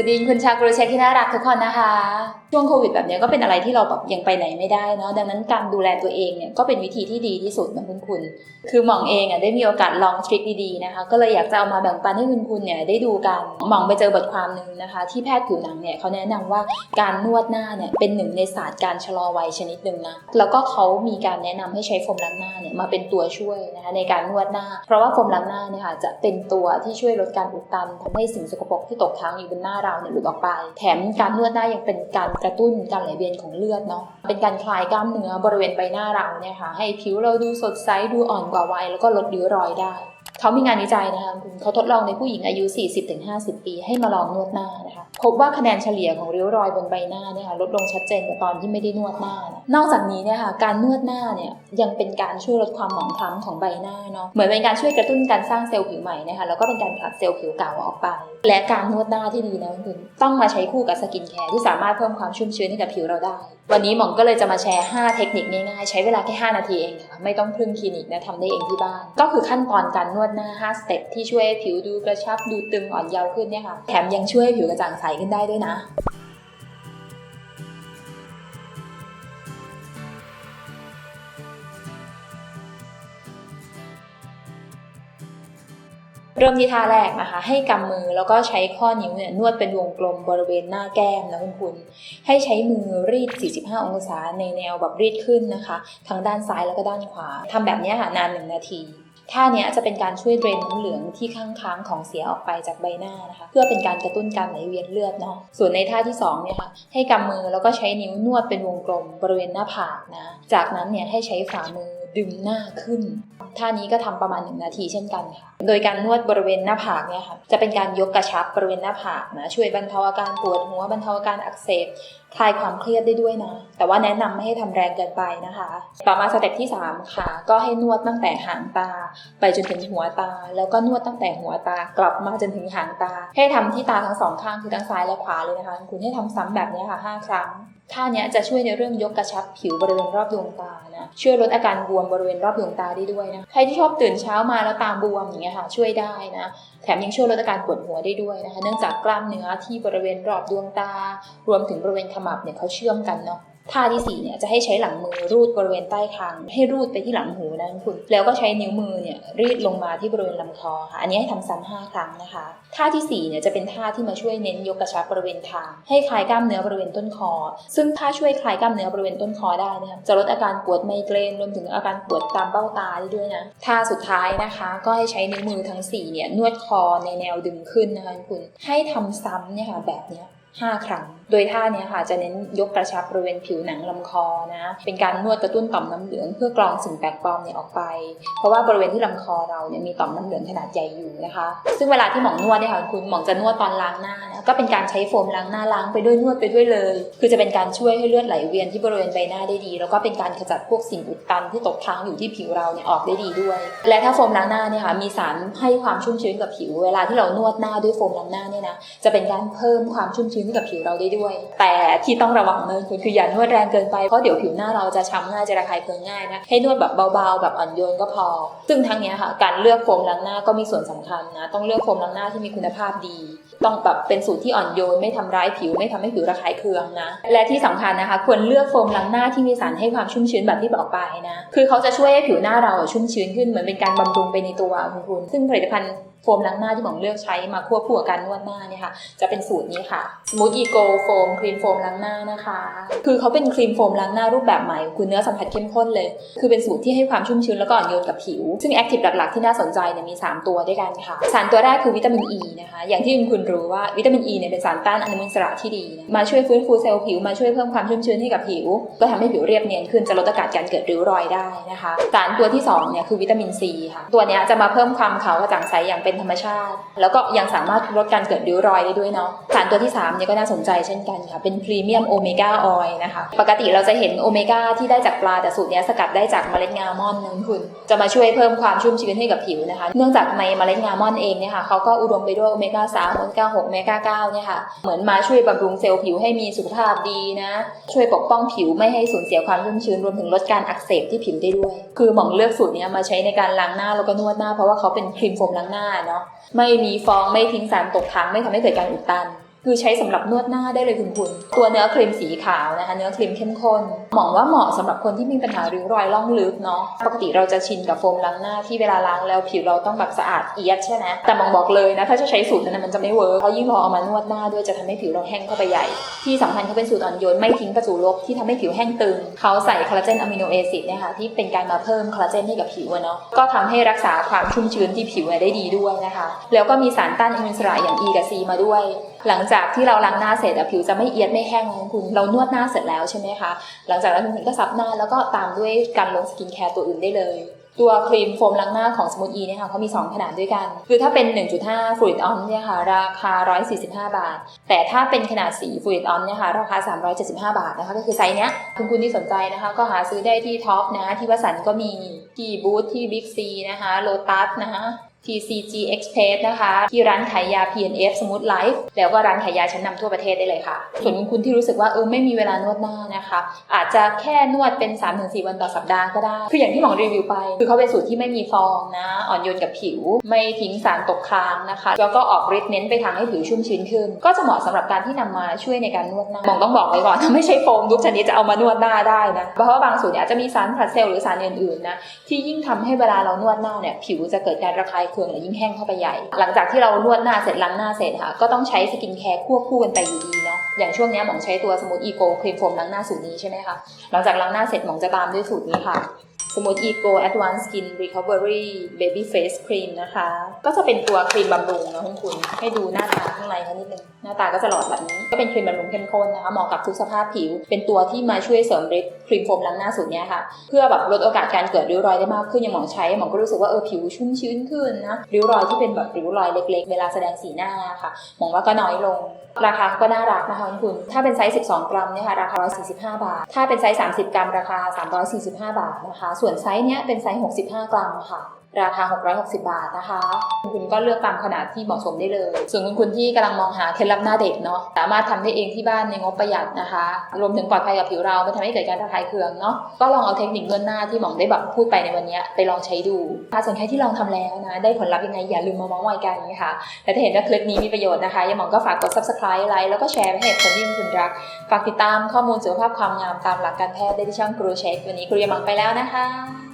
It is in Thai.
วัสดีคุณชาวกรุเช็คที่น่ารักทุกคนนะคะ ช่วงโควิดแบบนี้ก็เป็นอะไรที่เราแบบยังไปไหนไม่ได้เนาะดังนั้นการดูแลตัวเองเนี่ยก็เป็นวิธีที่ดีที่สุดนะคุณคุณคือหมองเองอะได้มีโอกาสลองทริคดีๆนะคะก็เลยอยากจะเอามาแบ่งปันให้คุณคุณเนี่ยได้ดูกันหมองไปเจอบทความหนึ่งนะคะ ที่แพทย์ผิวหนังเนี่ยเขาแนะนำว่าการนวดหน้าเนี่ยเป็นหนึ่งในศาสตร์การชะลอวัยชนิดหนึ่งนะแล้วก็เขามีการแนะนำให้ใช้โฟมล้างหน้าเนี่ยมาเป็นตัวช่วยนะคะในการนวดหน้า เพราะว่าโฟมล้างหน้าเนี่ยค่ะจะเป็นตัวที่ช่วยลดการอุดตันทำให้สิ่งสกปรกที่ตกค้างอยู่บนหน้าเราเนี่ยหลุดออกไป แถมการนวดหน้ายังเป็นการกระตุ้นการไหลเวียนของเลือดเนาะเป็นการคลายกล้ามเนื้อบริเวณใบหน้าเราเนี่ยค่ะให้ผิวเราดูสดใสดูอ่อนกว่าวัยแล้วก็ลดริ้วรอยได้ เขามีงานวิจัยนะคะคุณเขาทดลองในผู้หญิงอายุ 40-50 ปี ให้มาลองนวดหน้านะคะ พบว่าคะแนนเฉลี่ยของริ้วรอยบนใบหน้าเนี่ยค่ะลดลงชัดเจนกว่าตอนที่ไม่ได้นวดหน้านะนอกจากนี้เนี่ยค่ะการนวดหน้าเนี่ยยังเป็นการช่วยลดความหมองคล้ำของใบหน้าเนาะเหมือนเป็นการช่วยกระตุ้นการสร้างเซลล์ผิวใหม่นะคะแล้วก็เป็นการผลัดเซลล์ผิวเก่าออกไป และการนวดหน้าที่ดีนะคุณต้องมาใช้คู่กับสกินแคร์ที่สามารถเพิ่มความชุ่มชื้นให้กับผิวเราได้ วันนี้หมองก็เลยจะมาแชร์ 5 เทคนิคง่ายๆใช้เวลาแค่ 5 นาทีเองค่ะไม่ต้องพึ่งคลินิกนะทำได้เองที่บ้าน ก็คือขั้นตอนการนวดหน้า5สเต็ปที่ช่วยผิวดูกระชับดูตึงอ่อนเยาว์ขึ้นเนี่ยค่ะ แถมยังช่วยผิวกระจ่างใสขึ้นได้ด้วยนะเริ่มที่ท่าแรกนะคะ ให้กำมือแล้วก็ใช้ข้อนิ้วเนี่ยนวดเป็นวงกลมบริเวณหน้าแก้มนะคุณคุณ ให้ใช้มือรีด 45 องศาในแนวแบบรีดขึ้นนะคะ ทั้งด้านซ้ายแล้วก็ด้านขวาทำแบบนี้ค่ะนานหนึ่งนาที ท่าเนี้ยจะเป็นการช่วยเดรนน้ำเหลืองที่ข้างค้างของเสียออกไปจากใบหน้านะคะ เพื่อเป็นการกระตุ้นการไหลเวียนเลือดเนาะส่วนในท่าที่สองเนี่ยค่ะให้กำมือแล้วก็ใช้นิ้วนวดเป็นวงกลมบริเวณหน้าผากนะ จากนั้นเนี่ยให้ใช้ฝ่ามือดึงหน้าขึ้น ท่านี้ก็ทำประมาณ 1 นาทีเช่นกันค่ะ โดยการนวดบริเวณหน้าผากเนี่ยค่ะ จะเป็นการยกกระชับบริเวณหน้าผากนะ ช่วยบรรเทาอาการปวดหัว บรรเทาอาการอักเสบ คลายความเครียดได้ด้วยนะ แต่ว่าแนะนำไม่ให้ทำแรงเกินไปนะคะ ต่อมาสเต็ปที่ 3 ค่ะ ก็ให้นวดตั้งแต่หางตา ไปจนถึงหัวตา แล้วก็นวดตั้งแต่หัวตากลับมาจนถึงหางตา ให้ทำที่ตาทั้งสองข้างคือทั้งซ้ายและขวาเลยนะคะ คุณให้ทำซ้ำแบบนี้ค่ะ5ครั้ง ท่านี้จะช่วยในเรื่องยกกระชับผิวบริเวณรอบดวงตานะช่วยลดอาการบวมบริเวณรอบดวงตาได้ด้วยนะใครที่ชอบตื่นเช้ามาแล้วตาบวมอย่างเงี้ยค่ะช่วยได้นะแถมยังช่วยลดอาการปวดหัวได้ด้วยนะคะ เนื่องจากกล้ามเนื้อที่บริเวณรอบดวงตา รวมถึงบริเวณขมับเนี่ยเขาเชื่อมกันเนาะ ท่าที่สี่เนี่ยจะให้ใช้หลังมือรูดบริเวณใต้คางให้รูดไปที่หลังหูนะคุณ แล้วก็ใช้นิ้วมือเนี่ยรีดลงมาที่บริเวณลำคอค่ะ อันนี้ให้ทำซ้ำห้าครั้งนะคะ ท่าที่สี่เนี่ยจะเป็นท่าที่มาช่วยเน้นยกกระชับบริเวณคางให้คลายกล้ามเนื้อบริเวณต้นคอ ซึ่งถ้าช่วยคลายกล้ามเนื้อบริเวณต้นคอได้นะคะจะลดอาการปวดไมเกรนรวมถึงอาการปวดตามเบ้าตาได้ด้วยนะ ท่าสุดท้ายนะคะ ก็ให้ใช้นิ้วมือทั้งสี่เนี่ยนวดคอในแนวดึงขึ้นนะคะคุณ ให้ทำซ้ำเนี่ยค่ะแบบเนี้ย5ครั้ง โดยท่าเนี้ยค่ะจะเน้นยกกระชับบริเวณผิวหนังลำคอนะเป็นการนวดกระตุ้นต่อมน้ำเหลืองเพื่อกรองสิ่งแปลกปลอมเนี่ยออกไป เพราะว่าบริเวณที่ลำคอเราเนี่ยมีต่อมน้ำเหลืองขนาดใหญ่อยู่นะคะ ซึ่งเวลาที่หมองนวดเนี่ยค่ะคุณหมองจะนวดตอนล้างหน้านะก็เป็นการใช้โฟมล้างหน้าล้างไปด้วยนวดไปด้วยเลย คือจะเป็นการช่วยให้เลือดไหลเวียนที่บริเวณใบหน้าได้ดี แล้วก็เป็นการขจัดพวกสิ่งอุดตันที่ตกค้างอยู่ที่ผิวเราเนี่ยออกได้ดีด้วย และถ้าโฟมล้างหน้าเนี่ยค่ะมีสารให้ความชุ่มชื้นกับผิว เวลาที่เรานวดหน้าด้วยโฟมล้างหน้าเนี่ยนะจะเป็นการเพิ่มความชุ่มชื้นกับผิวเราได้ด้วยแต่ที่ต้องระวังเลยคืออย่านวดแรงเกินไปเพราะเดี๋ยวผิวหน้าเราจะช้ำง่ายจะระคายเคืองง่ายนะให้นวดแบบเบาๆ แบบอ่อนโยนก็พอ ซึ่งทั้งนี้ค่ะ การเลือกโฟมล้างหน้าก็มีส่วนสำคัญนะ ต้องเลือกโฟมล้างหน้าที่มีคุณภาพดี ต้องแบบเป็นสูตรที่อ่อนโยนไม่ทำร้ายผิวไม่ทำให้ผิวระคายเคืองนะ และที่สำคัญนะคะ ควรเลือกโฟมล้างหน้าที่มีสารให้ความชุ่มชื้นแบบที่บอกไปนะ คือเขาจะช่วยให้ผิวหน้าเราชุ่มชื้นขึ้นเหมือนเป็นการบำรุงไปในตัวคุณคุณซึ่งผลิตภัณฑ์ โฟมล้างหน้าที่หมองเลือกใช้มาควบคู่กับการนวดหน้าเนี่ยค่ะ จะเป็นสูตรนี้ค่ะ Smooth Eco Foam ครีมโฟมล้างหน้านะคะ คือเขาเป็นครีมโฟมล้างหน้ารูปแบบใหม่คุณเนื้อสัมผัสเข้มข้นเลย คือเป็นสูตรที่ให้ความชุ่มชื้นแล้วก็อ่อนโยนกับผิว ซึ่งแอคทีฟหลักๆที่น่าสนใจเนี่ยมี 3 ตัวด้วยกันค่ะ สารตัวแรกคือวิตามินอ e ีนะคะ อย่างที่คุณคุณรู้ว่าวิตามินอ e ีเนี่ยเป็นสารต้านอนุมูลอิสระที่ดีนะมาช่วยฟื้นฟูเซลล์ผิวมาช่วยเพิ่มความชุ่มชื้นให้กับผิว ก็ทำให้ผิวเรียบเนียนขึ้นจะลดโอกาสการเกิดริ้วรอยได้นะคะ สารตัวที่2เนี่ยคือวิตามินซีค่ะตัวเนี้ยจะมาเพิ่มความขาวกระจ่างใสอย่างเป็นธรรมชาติ แล้วก็ยังสามารถลดการเกิดริ้วรอยได้ด้วยเนาะสารตัวที่3เนี่ยก็น่าสนใจเช่นกันค่ะ เป็นพรีเมียมโอเมก้าออยล์นะคะ ปกติเราจะเห็นโอเมก้าที่ได้จากปลาแต่สูตรนี้สกัดได้จากเมล็ดงาม่อนนะคุณ จะมาช่วยเพิ่มความชุ่มชื้นให้กับผิวนะคะ เนื่องจากในเมล็ดงาม่อนเองเนี่ยค่ะเขาก็อุดมไปด้วยโอเมก้า3โอเมก้า6โอเมก้า9เนี่ยค่ะ เหมือนมาช่วยบำรุงเซลล์ผิวให้มีสุขภาพดีนะ ช่วยปกป้องผิวไม่ให้สูญเสียความชุ่มชื้นรวมถึงลดการอักเสบที่ผิวได้ด้วย คือหมองเลือกสูตรนี้มาใช้ในการล้างหน้าแล้วก็นวดหน้าเพราะว่าเขาเป็นครีมโฟมล้างหน้าเนาะไม่มีฟองไม่ทิ้งสารตกค้างไม่ทำให้เกิดการอุดตัน คือใช้สำหรับนวดหน้าได้เลยคุณคุณ ตัวเนื้อครีมสีขาวนะคะ เนื้อครีมเข้มข้นหมองว่าเหมาะสำหรับคนที่มีปัญหาริ้วรอยล่องลึกเนาะ ปกติเราจะชินกับโฟมล้างหน้าที่เวลาล้างแล้วผิวเราต้องแบบสะอาดเอียดใช่ไหมแต่หมองบอกเลยนะ ถ้าจะใช้สูตรนั้นมันจะไม่เวิร์กเพราะยิ่งเราเอามานวดหน้าด้วยจะทำให้ผิวเราแห้งเข้าไปใหญ่ ที่สำคัญเขาเป็นสูตรอ่อนโยนไม่ทิ้งประจุลบที่ทำให้ผิวแห้งตึง เขาใส่คอลลาเจนอะมิโนแอซิดนี่ยค่ะที่เป็นการมาเพิ่มคอลลาเจนให้กับผิวเนาะ ก็ทำให้รักษาความชุ่มชื้นที่ผิวได้ดีด้วยนะคะ แล้วก็มีสารต้านอนุมูลอิสระอย่าง E กับ C มาด้วย หลังจากที่เราล้างหน้าเสร็จผิวจะไม่เอียดไม่แห้งคุณเรานวดหน้าเสร็จแล้วใช่ไหมคะหลังจากนั้นคุณก็ซับหน้าแล้วก็ตามด้วยการลงสกินแคร์ตัวอื่นได้เลย ตัวครีมโฟมล้างหน้าของสมูทอีเนี่ยค่ะเขามี 2 ขนาดด้วยกัน คือถ้าเป็น 1.5ฟลูอิดออนเนี่ยค่ะราคา 145 บาท แต่ถ้าเป็นขนาด4ฟลูอิดออนเนี่ยค่ะราคา 375 บาทนะคะก็คือไซส์เนี้ยคุณคุณที่สนใจนะคะก็หาซื้อได้ที่ท็อปนะที่วัสันก็มีที่บูธที่บิ๊กซีนะคะโลตัสนะคะ TCG Express นะคะ ที่ร้านขายยา PNF Smooth Life แล้วก็ร้านขายยาชั้นนำทั่วประเทศได้เลยค่ะ ส่วนคุณที่รู้สึกว่าเออไม่มีเวลานวดหน้านะ คะ อาจจะแค่นวดเป็น 3-4 วันต่อสัปดาห์ก็ได้ คืออย่างที่หมอรีวิวไป คือเขาเป็นสูตรที่ไม่มีฟองนะ อ่อนโยนกับผิว ไม่ทิ้งสารตกค้างนะคะ แล้วก็ออกฤทธิ์เน้นไปทางให้ผิวชุ่มชื้นขึ้น ก็จะเหมาะสำหรับการที่นำมาช่วยในการนวดหน้าหมองต้องบอกไว้ก่อนไม่ใช่โฟมทุกชนิดจะเอามานวดหน้าได้นะ เพราะว่าบางสูตรเนี่ยอาจจะมีสารผัดเซลล์หรือสารอื่นๆนะ ที่ยิ่งทำให้เวลาเรานวดหน้าเนี่ยผิวจะเกิดการระคายเคืองและยิ่งแห้งเข้าไปใหญ่ หลังจากที่เรานวดหน้าเสร็จล้างหน้าเสร็จค่ะ ก็ต้องใช้สกินแคร์ควบคู่กันไปอยู่ดีเนาะ อย่างช่วงนี้หมองใช้ตัวสมูทอีโกครีมโฟมล้างหน้าสูตรนี้ใช่ไหมคะ หลังจากล้างหน้าเสร็จหมองจะตามด้วยสูตรนี้ค่ะ Smooth Eco Advanced Skin Recovery Baby Face Cream นะคะ ก็จะเป็นตัวครีมบำรุงนะคุณคุณ ให้ดูหน้าตาข้างในเขานิดนึง หน้าตาก็จะหลอดแบบนี้ ก็เป็นครีมบำรุงเข้มข้นนะคะเหมาะกับทุกสภาพผิว เป็นตัวที่มาช่วยเสริมฤทธิ์ครีมโฟมล้างหน้าสูตรนี้ค่ะ เพื่อแบบลดโอกาสการเกิดริ้วรอยได้มากขึ้นอย่างหมองใช้หมองก็รู้สึกว่าเออผิวชุ่มชื้นขึ้นนะริ้วรอยที่เป็นแบบริ้วรอยเล็ก ๆ เวลาแสดงสีหน้าค่ะหมองว่าก็น้อยลงราคาก็น่ารักนะคะคุณ ถ้าเป็นไซส์ 12 กรัมเนี่ยค่ะราคา 145 บาท ถ้าเป็นไซส์ 30 กรัมราคา 345 บาทนะคะ ส่วนไซส์เนี้ยเป็นไซส์ 65 กรัมค่ะ ราคา 660 บาทนะคะ คุณก็เลือกตามขนาดที่เหมาะสมได้เลย ส่วนคุณคุณที่กำลังมองหาเคล็ดลับหน้าเด็กเนาะ สามารถทำได้เองที่บ้านในงบประหยัดนะคะ รวมถึงปลอดภัยกับผิวเราไม่ทำให้เกิดการระคายเคืองเนาะ ก็ลองเอาเทคนิคนวดหน้าที่หมองได้แบบพูดไปในวันนี้ไปลองใช้ดู ถ้าส่วนใครที่ลองทำแล้วนะ ได้ผลลัพธ์ยังไงอย่าลืมมาเมาส์มอยกันนะคะและถ้าเห็นว่าคลิปนี้มีประโยชน์นะคะยังหมองก็ฝากกด subscribe ไลค์แล้วก็แชร์ไปให้คนที่คุณรัก ฝากติดตามข้อมูลสุขภาพความงามตามหลักการแพทย์ได้ที่ช่องครูเช็ควันนี้ครูยามังไปแล้วนะคะ